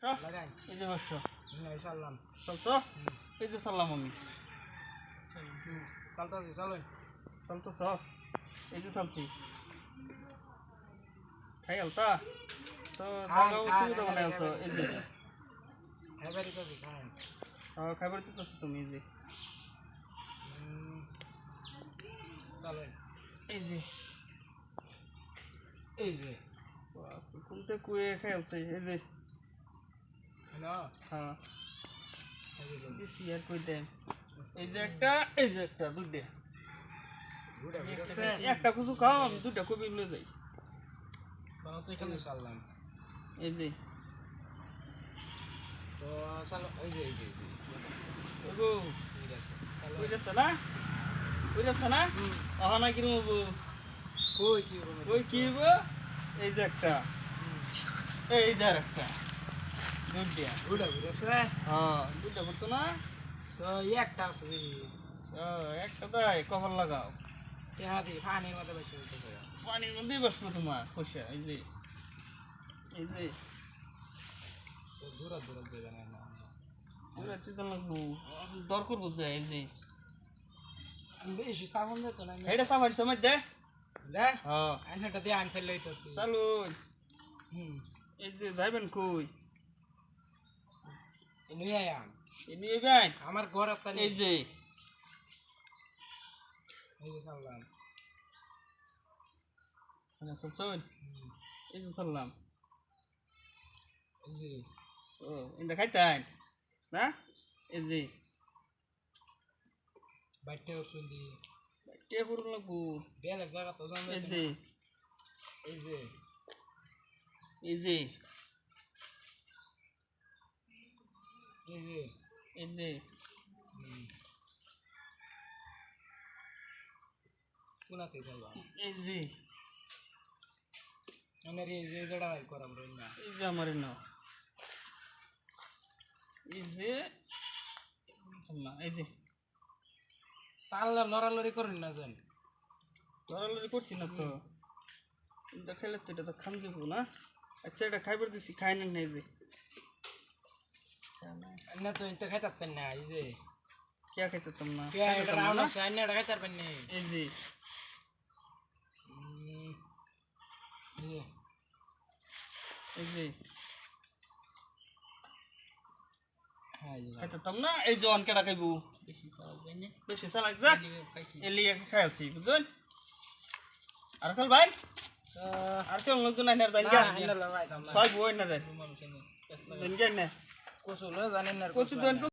এই যে বসো। এই সারলাম চলছো? এই যে চললাম আমি। চালতে আছে চালুন চলতেছ? এই যে চলছি। খাই আলতা তো? মানে এই যে। আহ, দিতেছো তুমি এই যে। চালুন এই যে। এই যে। কোনতে কুয়ে খাই আলছে এই যে। হ্যাঁ। এই যে দেন। এই একটা এই যে একটা দুইটা। ঘুরে একটা কিছু খাও আমি দুইটা কবি লয়ে যাই। তো এখানে চাললাম এই যে। তো চালো এই যে এই যে এই যে। একটা। এই যে আর একটা দুইটা। ঘুরে ঘুরেছে? হ্যাঁ। দুইটা করতো না? তো একটা আছে একটা তাই কপাল লাগাও। দি পানির মধ্যে বসে পানির মধ্যেই বসবো তোমার পয়সা এই যে এই যে। তো দূর দূর দেবে না। পুরা তিতান লাগবো দর করব যে এই যে। বেশি সাবন দিত না। হেডে সাবান সময় দে। রে হ্যাঁ। আইনাটা দিয়ে আনছে লইতেছি। চালু হুম। এই যে যাইবেন কই? নিয়ে আয়াম নিয়ে বেন আমার ঘর একটা এই যে। এই যে সারলাম চলছন এই যে এই যে। ও ইন্দা খাইতাই না? এই যে। বাইটে পুরো লাগবো। বেল এক জায়গা তো জান এই যে। এই যে। এই যে। এই যে। কোনাতে যাইবা এই যে আমার এই যে জড়া বাইর করাম রে না এই যে আমার নাও এই যে না এই যে সাল্লা লড়ালড়ি করেন না জান লড়ালড়ি করছি না তো কিন্তু তো এটা তো খান যাব না আচ্ছা এটা খাইবার দিছি খাই না এই যে না তো এটা খাইতারতেন না এই যে। কে খাইতাম না? কে এটা রাউন্ড আছে আইনা এটা খাইতারবেন না। এই যে। এই যে। হ্যাঁ খাইতাম না? এই যে অনকেটা খাইবো? বেশি চালাক যাই না। বেশি চালাক যা এলিয়ে খাইছি। বুঝছেন? আর খেল ভাই? আর কেউ লোক না নেই না। জানি আইনা লড়াই দাম না ছয় জানি না কোসুলো জানেন না কচু